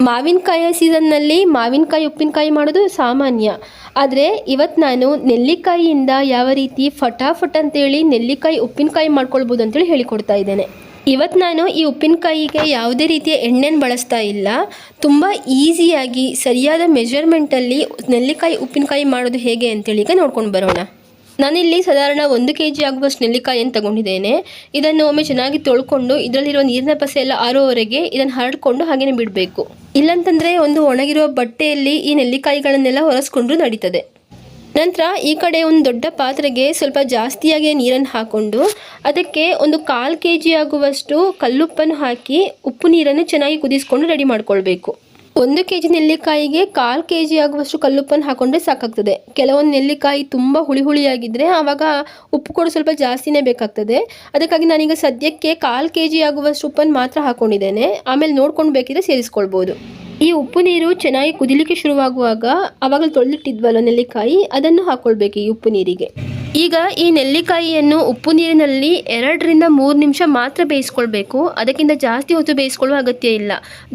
ಮಾವಿನಕಾಯಿಯ ಸೀಸನ್ನಲ್ಲಿ ಮಾವಿನಕಾಯಿ, ಉಪ್ಪಿನಕಾಯಿ ಮಾಡೋದು ಸಾಮಾನ್ಯ. ಆದರೆ ಇವತ್ತು ನಾನು ನೆಲ್ಲಿಕಾಯಿಯಿಂದ ಯಾವ ರೀತಿ ಫಟಾಫಟ್ ಅಂತೇಳಿ ನೆಲ್ಲಿಕಾಯಿ, ಉಪ್ಪಿನಕಾಯಿ ಮಾಡ್ಕೊಳ್ಬೋದು ಅಂತೇಳಿ ಹೇಳಿಕೊಡ್ತಾ ಇದ್ದೇನೆ. ಇವತ್ತು ನಾನು ಈ ಉಪ್ಪಿನಕಾಯಿಗೆ ಯಾವುದೇ ರೀತಿಯ ಎಣ್ಣೆನ ಬಳಸ್ತಾ ಇಲ್ಲ. ತುಂಬ ಈಸಿಯಾಗಿ ಸರಿಯಾದ ಮೆಜರ್ಮೆಂಟಲ್ಲಿ ನೆಲ್ಲಿಕಾಯಿ, ಉಪ್ಪಿನಕಾಯಿ ಮಾಡೋದು ಹೇಗೆ ಅಂತೇಳಿ ಈಗ ನೋಡ್ಕೊಂಡು ಬರೋಣ. ನಾನಿಲ್ಲಿ ಸಾಧಾರಣ ಒಂದು ಕೆ ಜಿ ಆಗುವಷ್ಟು ನೆಲ್ಲಿಕಾಯಿಯನ್ನು ತಗೊಂಡಿದ್ದೇನೆ. ಇದನ್ನು ಒಮ್ಮೆ ಚೆನ್ನಾಗಿ ತೊಳ್ಕೊಂಡು ಇದರಲ್ಲಿರೋ ನೀರಿನ ಪಸೆ ಎಲ್ಲ ಆರೋವರೆಗೆ ಇದನ್ನು ಹರಡಿಕೊಂಡು ಹಾಗೆಯೇ ಬಿಡಬೇಕು. ಇಲ್ಲಂತಂದರೆ ಒಂದು ಒಣಗಿರುವ ಬಟ್ಟೆಯಲ್ಲಿ ಈ ನೆಲ್ಲಿಕಾಯಿಗಳನ್ನೆಲ್ಲ ಹೊರಸ್ಕೊಂಡ್ರೂ ನಡೀತದೆ. ನಂತರ ಈ ಕಡೆ ಒಂದು ದೊಡ್ಡ ಪಾತ್ರೆಗೆ ಸ್ವಲ್ಪ ಜಾಸ್ತಿಯಾಗಿ ನೀರನ್ನು ಹಾಕ್ಕೊಂಡು ಅದಕ್ಕೆ ಒಂದು ಕಾಲು ಕೆ ಜಿ ಆಗುವಷ್ಟು ಕಲ್ಲುಪ್ಪನ್ನು ಹಾಕಿ ಉಪ್ಪು ನೀರನ್ನು ಚೆನ್ನಾಗಿ ಕುದಿಸ್ಕೊಂಡು ರೆಡಿ ಮಾಡ್ಕೊಳ್ಬೇಕು. ಒಂದು ಕೆ ಜಿ ನೆಲ್ಲಿಕಾಯಿಗೆ ಕಾಲು ಕೆ ಜಿ ಆಗುವಷ್ಟು ಕಲ್ಲುಪ್ಪನ್ನು ಹಾಕೊಂಡ್ರೆ ಸಾಕಾಗ್ತದೆ. ಕೆಲವೊಂದು ನೆಲ್ಲಿಕಾಯಿ ತುಂಬ ಹುಳಿ ಹುಳಿಯಾಗಿದ್ದರೆ ಆವಾಗ ಉಪ್ಪು ಕೂಡ ಸ್ವಲ್ಪ ಜಾಸ್ತಿನೇ ಬೇಕಾಗ್ತದೆ. ಅದಕ್ಕಾಗಿ ನಾನೀಗ ಸದ್ಯಕ್ಕೆ ಕಾಲು ಕೆ ಜಿ ಆಗುವಷ್ಟು ಉಪ್ಪನ್ನು ಮಾತ್ರ ಹಾಕೊಂಡಿದ್ದೇನೆ. ಆಮೇಲೆ ನೋಡ್ಕೊಂಡು ಬೇಕಿದ್ರೆ ಸೇರಿಸ್ಕೊಳ್ಬೋದು. ಈ ಉಪ್ಪು ನೀರು ಚೆನ್ನಾಗಿ ಕುದಿಲಿಕ್ಕೆ ಶುರುವಾಗುವಾಗ ಆವಾಗಲೂ ತೊಳೆದಿಟ್ಟಿದ್ವಲ್ಲ ನೆಲ್ಲಿಕಾಯಿ, ಅದನ್ನು ಹಾಕ್ಕೊಳ್ಬೇಕು ಈ ಉಪ್ಪು ನೀರಿಗೆ. ಈಗ ಈ ನೆಲ್ಲಿಕಾಯಿಯನ್ನು ಉಪ್ಪು ನೀರಿನಲ್ಲಿ ಎರಡರಿಂದ ಮೂರು ನಿಮಿಷ ಮಾತ್ರ ಬೇಯಿಸ್ಕೊಳ್ಬೇಕು. ಅದಕ್ಕಿಂತ ಜಾಸ್ತಿ ಹೊತ್ತು ಬೇಯಿಸ್ಕೊಳ್ಳುವ ಅಗತ್ಯ ಇಲ್ಲ.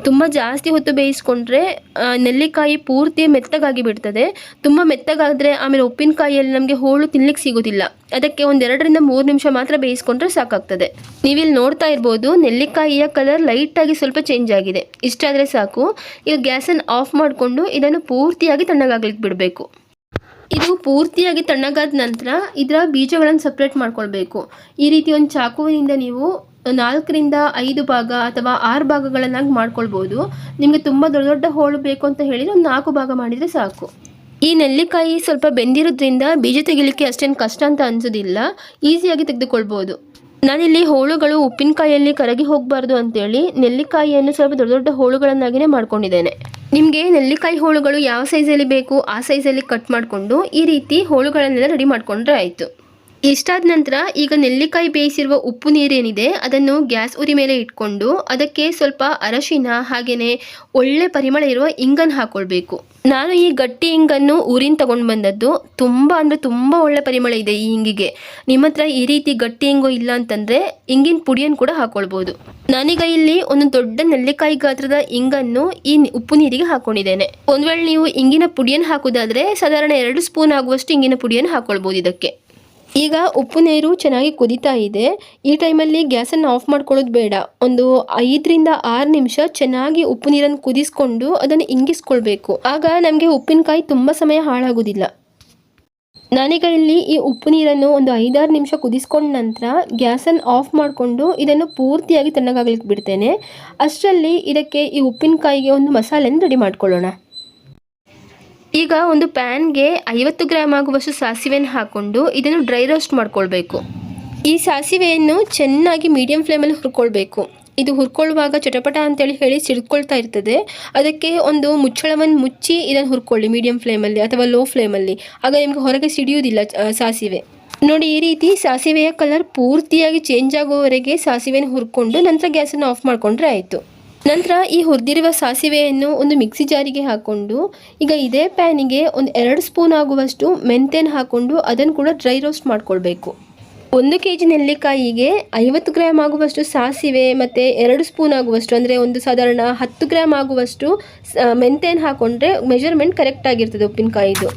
ತುಂಬ ಜಾಸ್ತಿ ಹೊತ್ತು ಬೇಯಿಸ್ಕೊಂಡ್ರೆ ನೆಲ್ಲಿಕಾಯಿ ಪೂರ್ತಿ ಮೆತ್ತಗಾಗಿ ಬಿಡ್ತದೆ. ತುಂಬ ಮೆತ್ತಗಾದರೆ ಆಮೇಲೆ ಉಪ್ಪಿನಕಾಯಿಯಲ್ಲಿ ನಮಗೆ ಹೋಳು ತಿನ್ಲಿಕ್ಕೆ ಸಿಗೋದಿಲ್ಲ. ಅದಕ್ಕೆ ಒಂದೆರಡರಿಂದ ಮೂರು ನಿಮಿಷ ಮಾತ್ರ ಬೇಯಿಸ್ಕೊಂಡ್ರೆ ಸಾಕಾಗ್ತದೆ. ನೀವಿಲ್ಲಿ ನೋಡ್ತಾ ಇರ್ಬೋದು, ನೆಲ್ಲಿಕಾಯಿಯ ಕಲರ್ ಲೈಟಾಗಿ ಸ್ವಲ್ಪ ಚೇಂಜ್ ಆಗಿದೆ. ಇಷ್ಟಾದರೆ ಸಾಕು. ಈಗ ಗ್ಯಾಸನ್ನು ಆಫ್ ಮಾಡಿಕೊಂಡು ಇದನ್ನು ಪೂರ್ತಿಯಾಗಿ ತಣ್ಣಗಾಗ್ಲಿಕ್ಕೆ ಬಿಡಬೇಕು. ಇದು ಪೂರ್ತಿಯಾಗಿ ತಣ್ಣಗಾದ ನಂತರ ಇದರ ಬೀಜಗಳನ್ನು ಸಪ್ರೇಟ್ ಮಾಡ್ಕೊಳ್ಬೇಕು. ಈ ರೀತಿ ಒಂದು ಚಾಕುವಿನಿಂದ ನೀವು ನಾಲ್ಕರಿಂದ ಐದು ಭಾಗ ಅಥವಾ ಆರು ಭಾಗಗಳನ್ನಾಗಿ ಮಾಡ್ಕೊಳ್ಬೋದು. ನಿಮಗೆ ತುಂಬ ದೊಡ್ಡ ದೊಡ್ಡ ಹೋಳು ಬೇಕು ಅಂತ ಹೇಳಿದರೆ ಒಂದು ನಾಲ್ಕು ಭಾಗ ಮಾಡಿದರೆ ಸಾಕು. ಈ ನೆಲ್ಲಿಕಾಯಿ ಸ್ವಲ್ಪ ಬೆಂದಿರೋದ್ರಿಂದ ಬೀಜ ತೆಗಿಲಿಕ್ಕೆ ಅಷ್ಟೇನು ಕಷ್ಟ ಅಂತ ಅನಿಸೋದಿಲ್ಲ. ಈಸಿಯಾಗಿ ತೆಗೆದುಕೊಳ್ಬೋದು. ನಾನಿಲ್ಲಿ ಹೋಳುಗಳು ಉಪ್ಪಿನಕಾಯಿಯಲ್ಲಿ ಕರಗಿ ಹೋಗಬಾರ್ದು ಅಂತೇಳಿ ನೆಲ್ಲಿಕಾಯಿಯನ್ನು ಸ್ವಲ್ಪ ದೊಡ್ಡ ದೊಡ್ಡ ಹೋಳುಗಳನ್ನಾಗಿಯೇ ಮಾಡ್ಕೊಂಡಿದ್ದೇನೆ. ನಿಮಗೆ ನೆಲ್ಲಿಕಾಯಿ ಹೋಳುಗಳು ಯಾವ ಸೈಜಲ್ಲಿ ಬೇಕು ಆ ಸೈಜಲ್ಲಿ ಕಟ್ ಮಾಡಿಕೊಂಡು ಈ ರೀತಿ ಹೋಳುಗಳನ್ನೆಲ್ಲ ರೆಡಿ ಮಾಡಿಕೊಂಡ್ರೆ ಆಯಿತು. ಇಷ್ಟಾದ ನಂತರ ಈಗ ನೆಲ್ಲಿಕಾಯಿ ಬೇಯಿಸಿರುವ ಉಪ್ಪು ನೀರೇನಿದೆ, ಅದನ್ನು ಗ್ಯಾಸ್ ಉರಿ ಮೇಲೆ ಇಟ್ಕೊಂಡು ಅದಕ್ಕೆ ಸ್ವಲ್ಪ ಅರಶಿನ ಹಾಗೆಯೇ ಒಳ್ಳೆ ಪರಿಮಳ ಇರುವ ಇಂಗನ್ನು ಹಾಕ್ಕೊಳ್ಬೇಕು ನಾನು ಈ ಗಟ್ಟಿ ಇಂಗನ್ನು ಊರಿನ ತಗೊಂಡು ಬಂದದ್ದು ತುಂಬ ಅಂದರೆ ತುಂಬ ಒಳ್ಳೆ ಪರಿಮಳ ಇದೆ ಈ ಇಂಗಿಗೆ. ನಿಮ್ಮ ಹತ್ರ ಈ ರೀತಿ ಗಟ್ಟಿ ಇಂಗು ಇಲ್ಲ ಅಂತಂದರೆ ಇಂಗಿನ ಪುಡಿಯನ್ನು ಕೂಡ ಹಾಕ್ಕೊಳ್ಬೋದು ನಾನೀಗ ಇಲ್ಲಿ ಒಂದು ದೊಡ್ಡ ನೆಲ್ಲಿಕಾಯಿ ಗಾತ್ರದ ಇಂಗನ್ನು ಈ ಉಪ್ಪು ನೀರಿಗೆ ಹಾಕೊಂಡಿದ್ದೇನೆ. ಒಂದು ವೇಳೆ ನೀವು ಇಂಗಿನ ಪುಡಿಯನ್ನು ಹಾಕೋದಾದ್ರೆ ಸಾಧಾರಣ ಎರಡು ಸ್ಪೂನ್ ಆಗುವಷ್ಟು ಇಂಗಿನ ಪುಡಿಯನ್ನು ಹಾಕ್ಕೊಳ್ಬೋದು ಇದಕ್ಕೆ. ಈಗ ಉಪ್ಪು ನೀರು ಚೆನ್ನಾಗಿ ಕುದೀತಾ ಇದೆ. ಈ ಟೈಮಲ್ಲಿ ಗ್ಯಾಸನ್ನು ಆಫ್ ಮಾಡ್ಕೊಳ್ಳೋದು ಬೇಡ. ಒಂದು ಐದರಿಂದ ಆರು ನಿಮಿಷ ಚೆನ್ನಾಗಿ ಉಪ್ಪು ನೀರನ್ನು ಕುದಿಸ್ಕೊಂಡು ಅದನ್ನು ಇಂಗಿಸ್ಕೊಳ್ಬೇಕು. ಆಗ ನಮಗೆ ಉಪ್ಪಿನಕಾಯಿ ತುಂಬ ಸಮಯ ಹಾಳಾಗೋದಿಲ್ಲ ನಾನೀಗ ಇಲ್ಲಿ ಈ ಉಪ್ಪು ನೀರನ್ನು ಒಂದು ಐದಾರು ನಿಮಿಷ ಕುದಿಸ್ಕೊಂಡ ನಂತರ ಗ್ಯಾಸನ್ನು ಆಫ್ ಮಾಡಿಕೊಂಡು ಇದನ್ನು ಪೂರ್ತಿಯಾಗಿ ತಣ್ಣಗಾಗ್ಲಿಕ್ಕೆ ಬಿಡ್ತೇನೆ. ಅಷ್ಟರಲ್ಲಿ ಇದಕ್ಕೆ ಈ ಉಪ್ಪಿನಕಾಯಿಗೆ ಒಂದು ಮಸಾಲೆಯನ್ನು ರೆಡಿ ಮಾಡ್ಕೊಳ್ಳೋಣ. ಈಗ ಒಂದು ಪ್ಯಾನ್ಗೆ ಐವತ್ತು ಗ್ರಾಮ್ ಆಗುವಷ್ಟು ಸಾಸಿವೆಯನ್ನು ಹಾಕ್ಕೊಂಡು ಇದನ್ನು ಡ್ರೈ ರೋಸ್ಟ್ ಮಾಡ್ಕೊಳ್ಬೇಕು. ಈ ಸಾಸಿವೆಯನ್ನು ಚೆನ್ನಾಗಿ ಮೀಡಿಯಂ ಫ್ಲೇಮಲ್ಲಿ ಹುರ್ಕೊಳ್ಬೇಕು. ಇದು ಹುರ್ಕೊಳ್ಳುವಾಗ ಚಟಪಟ ಅಂತೇಳಿ ಹೇಳಿ ಸಿಡ್ಕೊಳ್ತಾ ಇರ್ತದೆ. ಅದಕ್ಕೆ ಒಂದು ಮುಚ್ಚಳವನ್ನು ಮುಚ್ಚಿ ಇದನ್ನು ಹುರ್ಕೊಳ್ಳಿ ಮೀಡಿಯಂ ಫ್ಲೇಮಲ್ಲಿ ಅಥವಾ ಲೋ ಫ್ಲೇಮಲ್ಲಿ. ಆಗ ನಿಮಗೆ ಹೊರಗೆ ಸಿಡಿಯುವುದಿಲ್ಲ ಆ, ಸಾಸಿವೆ. ನೋಡಿ ಈ ರೀತಿ ಸಾಸಿವೆಯ ಕಲರ್ ಪೂರ್ತಿಯಾಗಿ ಚೇಂಜ್ ಆಗುವವರೆಗೆ ಸಾಸಿವೆಯನ್ನು ಹುರ್ಕೊಂಡು ನಂತರ ಗ್ಯಾಸನ್ನು ಆಫ್ ಮಾಡಿಕೊಂಡ್ರೆ ಆಯಿತು. ನಂತರ ಈ ಹುರಿದಿರುವ ಸಾಸಿವೆಯನ್ನು ಒಂದು ಮಿಕ್ಸಿ ಜಾರಿಗೆ ಹಾಕ್ಕೊಂಡು ಈಗ ಇದೇ ಪ್ಯಾನಿಗೆ ಒಂದು ಎರಡು ಸ್ಪೂನ್ ಆಗುವಷ್ಟು ಮೆಂತ್ಯನ ಹಾಕ್ಕೊಂಡು ಅದನ್ನು ಕೂಡ ಡ್ರೈ ರೋಸ್ಟ್ ಮಾಡ್ಕೊಳ್ಬೇಕು. ಒಂದು ಕೆ ಜಿ ನೆಲ್ಲಿಕಾಯಿಗೆ ಐವತ್ತು ಗ್ರಾಮ್ ಆಗುವಷ್ಟು ಸಾಸಿವೆ ಮತ್ತು ಎರಡು ಸ್ಪೂನ್ ಆಗುವಷ್ಟು, ಅಂದರೆ ಒಂದು ಸಾಧಾರಣ ಹತ್ತು ಗ್ರಾಮ್ ಆಗುವಷ್ಟು ಮೆಂತೆನ ಹಾಕ್ಕೊಂಡ್ರೆ ಮೆಜರ್ಮೆಂಟ್ ಕರೆಕ್ಟಾಗಿರ್ತದೆ ಉಪ್ಪಿನಕಾಯಿದು.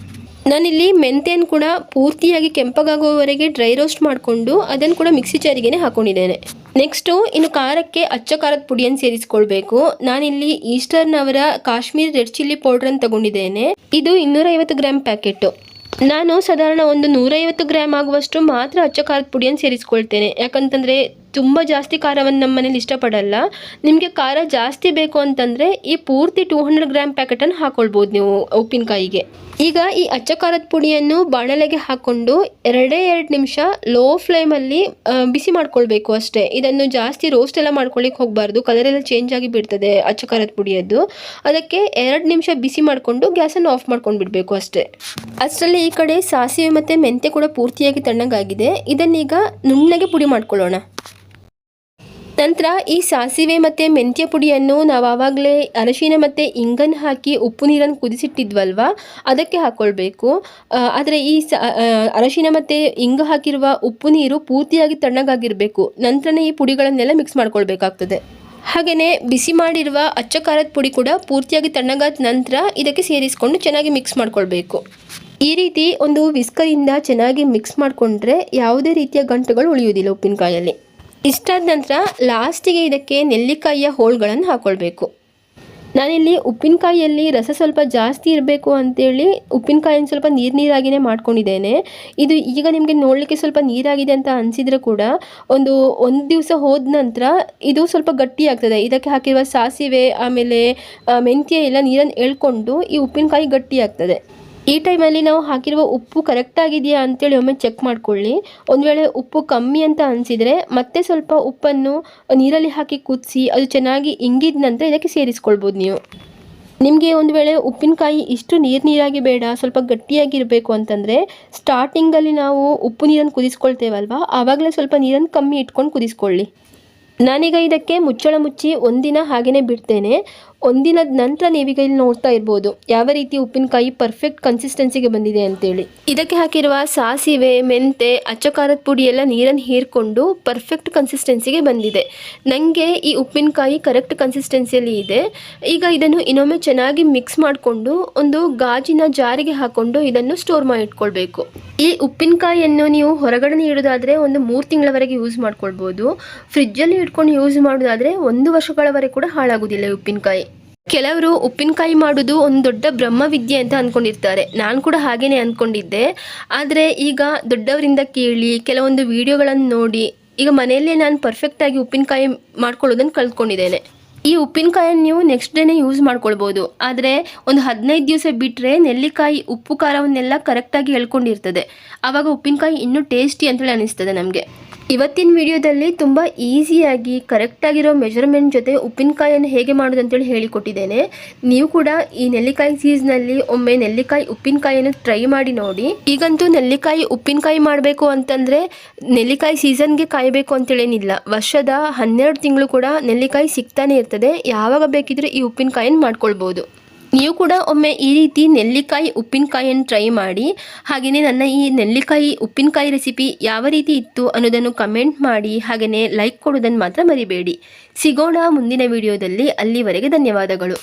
ನಾನಿಲ್ಲಿ ಮೆಂತ್ಯನ ಕೂಡ ಪೂರ್ತಿಯಾಗಿ ಕೆಂಪಗಾಗುವವರೆಗೆ ಡ್ರೈ ರೋಸ್ಟ್ ಮಾಡಿಕೊಂಡು ಅದನ್ನು ಕೂಡ ಮಿಕ್ಸಿ ಜಾರಿಗೆನೆ ಹಾಕೊಂಡಿದ್ದೇನೆ. ನೆಕ್ಸ್ಟು ಇನ್ನು ಖಾರಕ್ಕೆ ಅಚ್ಚ ಖಾರದ ಪುಡಿಯನ್ನು ಸೇರಿಸ್ಕೊಳ್ಬೇಕು. ನಾನಿಲ್ಲಿ ಈಸ್ಟರ್ನ್ ಅವರ ಕಾಶ್ಮೀರ್ ರೆಡ್ ಚಿಲ್ಲಿ ಪೌಡ್ರನ್ನು ತಗೊಂಡಿದ್ದೇನೆ. ಇದು ಇನ್ನೂರೈವತ್ತು ಗ್ರಾಮ್ ಪ್ಯಾಕೆಟು ನಾನು ಸಾಧಾರಣ ಒಂದು ನೂರೈವತ್ತು ಗ್ರಾಮ್ ಆಗುವಷ್ಟು ಮಾತ್ರ ಅಚ್ಚ ಖಾರದ ಪುಡಿಯನ್ನು ಸೇರಿಸ್ಕೊಳ್ತೇನೆ. ಯಾಕಂತಂದರೆ ತುಂಬ ಜಾಸ್ತಿ ಖಾರವನ್ನು ನಮ್ಮ ಮನೇಲಿ ಇಷ್ಟಪಡಲ್ಲ. ನಿಮಗೆ ಖಾರ ಜಾಸ್ತಿ ಬೇಕು ಅಂತಂದರೆ ಈ ಪೂರ್ತಿ ಟೂ ಹಂಡ್ರೆಡ್ ಗ್ರಾಮ್ ಪ್ಯಾಕೆಟನ್ನು ಹಾಕ್ಕೊಳ್ಬೋದು ನೀವು ಉಪ್ಪಿನಕಾಯಿಗೆ. ಈಗ ಈ ಅಚ್ಚ ಖಾರದ ಪುಡಿಯನ್ನು ಬಾಣಲೆಗೆ ಹಾಕ್ಕೊಂಡು ಎರಡೇ ಎರಡು ನಿಮಿಷ ಲೋ ಫ್ಲೇಮಲ್ಲಿ ಬಿಸಿ ಮಾಡ್ಕೊಳ್ಬೇಕು ಅಷ್ಟೇ. ಇದನ್ನು ಜಾಸ್ತಿ ರೋಸ್ಟ್ ಎಲ್ಲ ಮಾಡ್ಕೊಳ್ಳಿಕ್ಕೆ ಹೋಗಬಾರ್ದು. ಕಲರ್ ಎಲ್ಲ ಚೇಂಜ್ ಆಗಿ ಬಿಡ್ತದೆ ಅಚ್ಚ ಖಾರದ ಪುಡಿಯದ್ದು. ಅದಕ್ಕೆ ಎರಡು ನಿಮಿಷ ಬಿಸಿ ಮಾಡಿಕೊಂಡು ಗ್ಯಾಸನ್ನು ಆಫ್ ಮಾಡ್ಕೊಂಡು ಬಿಡಬೇಕು ಅಷ್ಟೇ. ಅಷ್ಟರಲ್ಲಿ ಈ ಕಡೆ ಸಾಸಿವೆ ಮತ್ತು ಮೆಂತ್ಯ ಕೂಡ ಪೂರ್ತಿಯಾಗಿ ತಣ್ಣಗಾಗಿದೆ. ಇದನ್ನೀಗ ನುಣ್ಣಗೆ ಪುಡಿ ಮಾಡ್ಕೊಳ್ಳೋಣ. ನಂತರ ಈ ಸಾಸಿವೆ ಮತ್ತು ಮೆಂತ್ಯ ಪುಡಿಯನ್ನು ನಾವು ಆವಾಗಲೇ ಅರಶಿನ ಮತ್ತು ಇಂಗನ್ನು ಹಾಕಿ ಉಪ್ಪು ನೀರನ್ನು ಕುದಿಸಿಟ್ಟಿದ್ವಲ್ವ? ಅದಕ್ಕೆ ಹಾಕ್ಕೊಳ್ಬೇಕು ಆದರೆ ಈ ಸ ಅರಶಿನ ಮತ್ತು ಇಂಗ ಹಾಕಿರುವ ಉಪ್ಪು ನೀರು ಪೂರ್ತಿಯಾಗಿ ತಣ್ಣಗಾಗಿರಬೇಕು. ನಂತರನೇ ಈ ಪುಡಿಗಳನ್ನೆಲ್ಲ ಮಿಕ್ಸ್ ಮಾಡ್ಕೊಳ್ಬೇಕಾಗ್ತದೆ. ಹಾಗೆಯೇ ಬಿಸಿ ಮಾಡಿರುವ ಅಚ್ಚ ಖಾರದ ಪುಡಿ ಕೂಡ ಪೂರ್ತಿಯಾಗಿ ತಣ್ಣಗಾದ ನಂತರ ಇದಕ್ಕೆ ಸೇರಿಸ್ಕೊಂಡು ಚೆನ್ನಾಗಿ ಮಿಕ್ಸ್ ಮಾಡ್ಕೊಳ್ಬೇಕು. ಈ ರೀತಿ ಒಂದು ವಿಸ್ಕರಿಂದ ಚೆನ್ನಾಗಿ ಮಿಕ್ಸ್ ಮಾಡಿಕೊಂಡ್ರೆ ಯಾವುದೇ ರೀತಿಯ ಗಂಟುಗಳು ಉಳಿಯುವುದಿಲ್ಲ ಉಪ್ಪಿನಕಾಯಲ್ಲಿ. ಇಷ್ಟಾದ ನಂತರ ಲಾಸ್ಟಿಗೆ ಇದಕ್ಕೆ ನೆಲ್ಲಿಕಾಯಿಯ ಹೋಳುಗಳನ್ನು ಹಾಕ್ಕೊಳ್ಬೇಕು ನಾನಿಲ್ಲಿ ಉಪ್ಪಿನಕಾಯಿಯಲ್ಲಿ ರಸ ಸ್ವಲ್ಪ ಜಾಸ್ತಿ ಇರಬೇಕು ಅಂತೇಳಿ ಉಪ್ಪಿನಕಾಯಿನ ಸ್ವಲ್ಪ ನೀರು ನೀರಾಗಿಯೇ ಮಾಡ್ಕೊಂಡಿದ್ದೇನೆ. ಇದು ಈಗ ನಿಮಗೆ ನೋಡಲಿಕ್ಕೆ ಸ್ವಲ್ಪ ನೀರಾಗಿದೆ ಅಂತ ಅನಿಸಿದ್ರೆ ಕೂಡ ಒಂದು ಒಂದು ದಿವಸ ಹೋದ ನಂತರ ಇದು ಸ್ವಲ್ಪ ಗಟ್ಟಿ ಆಗ್ತದೆ. ಇದಕ್ಕೆ ಹಾಕಿರುವ ಸಾಸಿವೆ, ಆಮೇಲೆ ಮೆಂತ್ಯ ಎಲ್ಲ ನೀರನ್ನು ಎಳ್ಕೊಂಡು ಈ ಉಪ್ಪಿನಕಾಯಿ ಗಟ್ಟಿ ಆಗ್ತದೆ. ಈ ಟೈಮಲ್ಲಿ ನಾವು ಹಾಕಿರುವ ಉಪ್ಪು ಕರೆಕ್ಟ್ ಆಗಿದೆಯಾ ಅಂತೇಳಿ ಒಮ್ಮೆ ಚೆಕ್ ಮಾಡ್ಕೊಳ್ಳಿ. ಒಂದು ವೇಳೆ ಉಪ್ಪು ಕಮ್ಮಿ ಅಂತ ಅನಿಸಿದರೆ ಮತ್ತೆ ಸ್ವಲ್ಪ ಉಪ್ಪನ್ನು ನೀರಲ್ಲಿ ಹಾಕಿ ಕುದಿಸಿ ಅದು ಚೆನ್ನಾಗಿ ಇಂಗಿದ ನಂತರ ಇದಕ್ಕೆ ಸೇರಿಸ್ಕೊಳ್ಬೋದು ನೀವು. ನಿಮಗೆ ಒಂದು ವೇಳೆ ಉಪ್ಪಿನಕಾಯಿ ಇಷ್ಟು ನೀರು ನೀರಾಗಿ ಬೇಡ, ಸ್ವಲ್ಪ ಗಟ್ಟಿಯಾಗಿರಬೇಕು ಅಂತಂದರೆ ಸ್ಟಾರ್ಟಿಂಗಲ್ಲಿ ನಾವು ಉಪ್ಪು ನೀರನ್ನು ಕುದಿಸ್ಕೊಳ್ತೇವಲ್ವಾ? ಆವಾಗಲೇ ಸ್ವಲ್ಪ ನೀರನ್ನು ಕಮ್ಮಿ ಇಟ್ಕೊಂಡು ಕುದಿಸ್ಕೊಳ್ಳಿ. ನಾನೀಗ ಇದಕ್ಕೆ ಮುಚ್ಚಳ ಮುಚ್ಚಿ ಒಂದಿನ ಹಾಗೆಯೇ ಬಿಡ್ತೇನೆ. ಒಂದಿನದ ನಂತರ ನೀವೀಗ ಇಲ್ಲಿ ನೋಡ್ತಾ ಇರ್ಬೋದು. ಯಾವ ರೀತಿ ಉಪ್ಪಿನಕಾಯಿ ಪರ್ಫೆಕ್ಟ್ ಕನ್ಸಿಸ್ಟೆನ್ಸಿಗೆ ಬಂದಿದೆ ಅಂತೇಳಿ. ಇದಕ್ಕೆ ಹಾಕಿರುವ ಸಾಸಿವೆ, ಮೆಂತೆ ಅಚ್ಚ ಖಾರದ ಪುಡಿ ಎಲ್ಲ ನೀರನ್ನು ಹೀರ್ಕೊಂಡು ಪರ್ಫೆಕ್ಟ್ ಕನ್ಸಿಸ್ಟೆನ್ಸಿಗೆ ಬಂದಿದೆ. ನನಗೆ ಈ ಉಪ್ಪಿನಕಾಯಿ ಕರೆಕ್ಟ್ ಕನ್ಸಿಸ್ಟೆನ್ಸಿಯಲ್ಲಿ ಇದೆ. ಈಗ ಇದನ್ನು ಇನ್ನೊಮ್ಮೆ ಚೆನ್ನಾಗಿ ಮಿಕ್ಸ್ ಮಾಡಿಕೊಂಡು ಒಂದು ಗಾಜಿನ ಜಾರಿಗೆ ಹಾಕೊಂಡು ಇದನ್ನು ಸ್ಟೋರ್ ಮಾಡಿ ಇಟ್ಕೊಳ್ಬೇಕು. ಈ ಉಪ್ಪಿನಕಾಯಿಯನ್ನು ನೀವು ಹೊರಗಡೆ ಇಡೋದಾದರೆ ಒಂದು ಮೂರು ತಿಂಗಳವರೆಗೆ ಯೂಸ್ ಮಾಡ್ಕೊಳ್ಬೋದು. ಫ್ರಿಜ್ಜಲ್ಲಿ ಇಟ್ಕೊಂಡು ಯೂಸ್ ಮಾಡೋದಾದರೆ ಒಂದು ವರ್ಷಗಳವರೆಗೆ ಕೂಡ ಹಾಳಾಗೋದಿಲ್ಲ ಉಪ್ಪಿನಕಾಯಿ. ಕೆಲವರು ಉಪ್ಪಿನಕಾಯಿ ಮಾಡೋದು ಒಂದು ದೊಡ್ಡ ಬ್ರಹ್ಮವಿದ್ಯೆ ಅಂತ ಅಂದ್ಕೊಂಡಿರ್ತಾರೆ ನಾನು ಕೂಡ ಹಾಗೇನೆ ಅಂದ್ಕೊಂಡಿದ್ದೆ ಆದರೆ ಈಗ ದೊಡ್ಡವರಿಂದ ಕೇಳಿ, ಕೆಲವೊಂದು ವಿಡಿಯೋಗಳನ್ನು ನೋಡಿ, ಈಗ ಮನೆಯಲ್ಲೇ ನಾನು ಪರ್ಫೆಕ್ಟಾಗಿ ಉಪ್ಪಿನಕಾಯಿ ಮಾಡ್ಕೊಳ್ಳೋದನ್ನು ಕಲ್ತ್ಕೊಂಡಿದ್ದೇನೆ. ಈ ಉಪ್ಪಿನಕಾಯನ್ನು ನೀವು ನೆಕ್ಸ್ಟ್ ಡೇನೇ ಯೂಸ್ ಮಾಡ್ಕೊಳ್ಬೋದು. ಆದರೆ ಒಂದು ಹದಿನೈದು ದಿವಸ ಬಿಟ್ಟರೆ ನೆಲ್ಲಿಕಾಯಿ, ಉಪ್ಪು, ಖಾರವನ್ನೆಲ್ಲ ಕರೆಕ್ಟಾಗಿ ಹೇಳ್ಕೊಂಡಿರ್ತದೆ ಆವಾಗ ಉಪ್ಪಿನಕಾಯಿ ಇನ್ನೂ ಟೇಸ್ಟಿ ಅಂತೇಳಿ ಅನಿಸ್ತದೆ ನಮಗೆ. ಇವತ್ತಿನ ವಿಡಿಯೋದಲ್ಲಿ ತುಂಬ ಈಸಿಯಾಗಿ, ಕರೆಕ್ಟಾಗಿರೋ ಮೆಜರ್ಮೆಂಟ್ ಜೊತೆ ಉಪ್ಪಿನಕಾಯಿಯನ್ನು ಹೇಗೆ ಮಾಡೋದು ಅಂತೇಳಿ ಹೇಳಿಕೊಟ್ಟಿದ್ದೇನೆ. ನೀವು ಕೂಡ ಈ ನೆಲ್ಲಿಕಾಯಿ ಸೀಸ್ನಲ್ಲಿ ಒಮ್ಮೆ ನೆಲ್ಲಿಕಾಯಿ ಉಪ್ಪಿನಕಾಯಿಯನ್ನು ಟ್ರೈ ಮಾಡಿ ನೋಡಿ. ಈಗಂತೂ ನೆಲ್ಲಿಕಾಯಿ ಉಪ್ಪಿನಕಾಯಿ ಮಾಡಬೇಕು ಅಂತಂದರೆ ನೆಲ್ಲಿಕಾಯಿ ಸೀಸನ್ಗೆ ಕಾಯಬೇಕು ಅಂತೇಳೇನಿಲ್ಲ. ವರ್ಷದ ಹನ್ನೆರಡು ತಿಂಗಳು ಕೂಡ ನೆಲ್ಲಿಕಾಯಿ ಸಿಗ್ತಾನೆ ಇರ್ತದೆ. ಯಾವಾಗ ಬೇಕಿದ್ರೆ ಈ ಉಪ್ಪಿನಕಾಯಿಯನ್ನು ಮಾಡ್ಕೊಳ್ಬೋದು. ನೀವು ಕೂಡ ಒಮ್ಮೆ ಈ ರೀತಿ ನೆಲ್ಲಿಕಾಯಿ ಉಪ್ಪಿನಕಾಯಿಯನ್ನು ಟ್ರೈ ಮಾಡಿ ಹಾಗೆಯೇ ನನ್ನ ಈ ನೆಲ್ಲಿಕಾಯಿ ಉಪ್ಪಿನಕಾಯಿ ರೆಸಿಪಿ ಯಾವ ರೀತಿ ಇತ್ತು ಅನ್ನೋದನ್ನು ಕಮೆಂಟ್ ಮಾಡಿ ಹಾಗೆಯೇ ಲೈಕ್ ಕೊಡೋದನ್ನು ಮಾತ್ರ ಮರಿಬೇಡಿ. ಸಿಗೋಣ ಮುಂದಿನ ವಿಡಿಯೋದಲ್ಲಿ ಅಲ್ಲಿವರೆಗೆ ಧನ್ಯವಾದಗಳು.